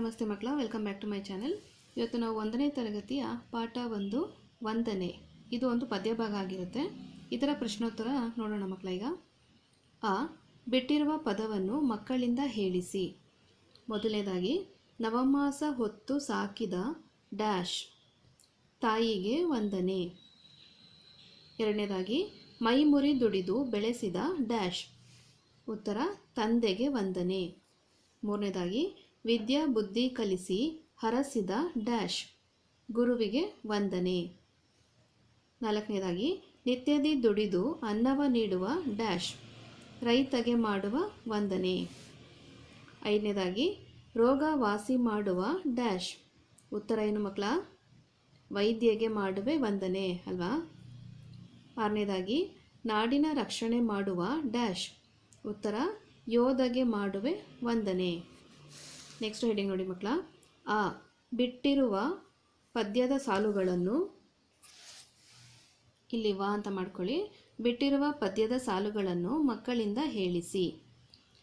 ನಮಸ್ತೆ ಮಕ್ಕಳ welcome back to my channel ಇವತ್ತು ನಾವು ಒಂದನೇ ತರಗತಿಯ ಪಾಠ ಒಂದು, ವಂದನೆ. ಇದು ಒಂದು ಪದ್ಯ ಭಾಗ ಆಗಿರುತ್ತೆ. ಇದರ ಪ್ರಶ್ನೋತ್ತರ ನೋಡೋಣ ಮಕ್ಕಳ ಈಗ. ಆ, ಬಿಟ್ಟಿರುವ ಪದವನ್ನು ಮಕ್ಕಳಿಂದ ಹೇಳಿಸಿ. ಮೊದಲನೇದಾಗಿ, ನವಮಾಸ ಹೊತ್ತು ಸಾಕಿದ ಡ್ಯಾಶ್ ತಾಯಿಗೆ ವಂದನೆ. ಎರಡನೇದಾಗಿ, ಮೈಮುರಿ ದುಡಿದು ಬೆಳೆಸಿದ ಡ್ಯಾಶ್ ಉತ್ತರ, ತಂದೆಗೆ ವಂದನೆ. ಮೂರನೇದಾಗಿ ವಿದ್ಯಾ ಬುದ್ಧಿ ಕಲಿಸಿ ಹರಸಿದ ಡ್ಯಾಶ್. ಗುರುವಿಗೆ ವಂದನೆ. ನಾಲ್ಕನೇದಾಗಿ, ನಿತ್ಯದಿ ದುಡಿದು ಅನ್ನವ ನೀಡುವ ಡ್ಯಾಶ್. ರೈತಗೆ ಮಾಡುವ ವಂದನೆ. ಐದನೇದಾಗಿ ರೋಗ ವಾಸಿ ಮಾಡುವ ಡ್ಯಾಶ್. ಉತ್ತರ ಏನು ಮಕ್ಕಳ? ವೈದ್ಯಗೆ ಮಾಡುವೆ ವಂದನೆ, ಅಲ್ವಾ? ಆರನೇದಾಗಿ, ನಾಡಿನ ರಕ್ಷಣೆ ಮಾಡುವ ಡ್ಯಾಶ್. ಉತ್ತರ, ಯೋಧಗೆ ಮಾಡುವೆ ವಂದನೆ. ನೆಕ್ಸ್ಟ್ ಹೆಡಿಂಗ್ ನೋಡಿ ಮಕ್ಕಳ. ಆ, ಬಿಟ್ಟಿರುವ ಪದ್ಯದ ಸಾಲುಗಳನ್ನು ಇಲ್ಲಿ ವಾ ಅಂತ ಮಾಡ್ಕೊಳ್ಳಿ. ಬಿಟ್ಟಿರುವ ಪದ್ಯದ ಸಾಲುಗಳನ್ನು ಮಕ್ಕಳಿಂದ ಹೇಳಿಸಿ.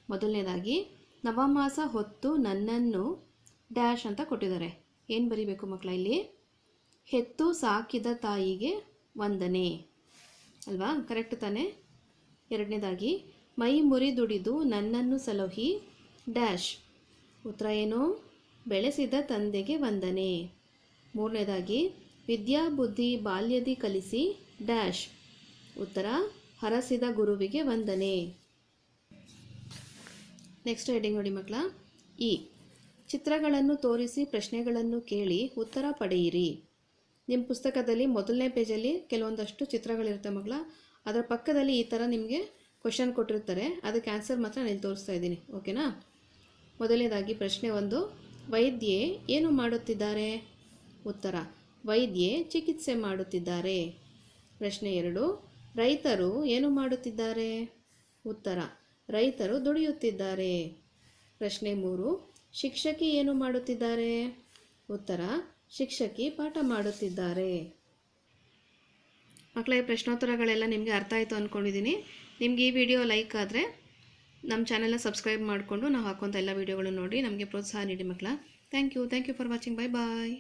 ಮೊದಲನೇದಾಗಿ, ನವಮಾಸ ಹೊತ್ತು ನನ್ನನ್ನು ಡ್ಯಾಶ್ ಅಂತ ಕೊಟ್ಟಿದ್ದಾರೆ. ಏನು ಬರಿಬೇಕು ಮಕ್ಕಳ ಇಲ್ಲಿ? ಹೆತ್ತು ಸಾಕಿದ ತಾಯಿಗೆ ವಂದನೆ. ಅಲ್ವಾ? ಕರೆಕ್ಟ್ ತಾನೇ? ಎರಡನೇದಾಗಿ, ಮೈ ಮುರಿ ದುಡಿದು ನನ್ನನ್ನು ಸಲಹಿ, ಡ್ಯಾಶ್. ಉತ್ತರ ಏನು? ಬೆಳೆಸಿದ ತಂದೆಗೆ ವಂದನೆ. ಮೂರನೇದಾಗಿ, ವಿದ್ಯಾ, ಬುದ್ಧಿ, ಬಾಲ್ಯದಿ ಕಲಿಸಿ, ಡ್ಯಾಶ್. ಉತ್ತರ, ಹರಸಿದ ಗುರುವಿಗೆ ವಂದನೆ. ನೆಕ್ಸ್ಟ್ ಹೆಡಿಂಗ್ ನೋಡಿ ಮಕ್ಕಳ. ಇ. ಚಿತ್ರಗಳನ್ನು ತೋರಿಸಿ ಪ್ರಶ್ನೆಗಳನ್ನು ಕೇಳಿ ಉತ್ತರ ಪಡೆಯಿರಿ. ನಿಮ್ಮ ಪುಸ್ತಕದಲ್ಲಿ ಮೊದಲನೇ ಪೇಜಲ್ಲಿ ಕೆಲವೊಂದಷ್ಟು ಚಿತ್ರಗಳಿರುತ್ತೆ ಮಕ್ಕಳ. ಅದರ ಪಕ್ಕದಲ್ಲಿ ಈ ಥರ ನಿಮಗೆ ಕ್ವಶನ್ ಕೊಟ್ಟಿರ್ತಾರೆ. ಅದಕ್ಕೆ ಆನ್ಸರ್ ಮಾತ್ರ ನಾನು ತೋರಿಸ್ತಾ ಇದ್ದೀನಿ. ಓಕೆನಾ? ಮೊದಲನೇದಾಗಿ ಪ್ರಶ್ನೆ ಒಂದು, ವೈದ್ಯೆ ಏನು ಮಾಡುತ್ತಿದ್ದಾರೆ? ಉತ್ತರ, ವೈದ್ಯೆ ಚಿಕಿತ್ಸೆ ಮಾಡುತ್ತಿದ್ದಾರೆ. ಪ್ರಶ್ನೆ ಎರಡು, ರೈತರು ಏನು ಮಾಡುತ್ತಿದ್ದಾರೆ? ಉತ್ತರ, ರೈತರು ದುಡಿಯುತ್ತಿದ್ದಾರೆ. ಪ್ರಶ್ನೆ ಮೂರು, ಶಿಕ್ಷಕಿ ಏನು ಮಾಡುತ್ತಿದ್ದಾರೆ? ಉತ್ತರ, ಶಿಕ್ಷಕಿ ಪಾಠ ಮಾಡುತ್ತಿದ್ದಾರೆ. ಮಕ್ಕಳ, ಪ್ರಶ್ನೋತ್ತರಗಳೆಲ್ಲ ನಿಮಗೆ ಅರ್ಥ ಆಯಿತು ಅಂದ್ಕೊಂಡಿದ್ದೀನಿ ನಿಮ್ಗೆ ಈ ವಿಡಿಯೋ ಲೈಕ್ ಆದರೆ ನಮ್ಮ ಚಾನೆಲ್ನ ಸಬ್ಸ್ಕ್ರೈಬ್ ಮಾಡಿಕೊಂಡು ನಾವು ಹಾಕುವಂಥ ಎಲ್ಲ ವೀಡಿಯೋಗಳನ್ನು ನೋಡಿ ನಮಗೆ ಪ್ರೋತ್ಸಾಹ ನೀಡಿ ಮಕ್ಕಳ. Thank you thank you for watching bye bye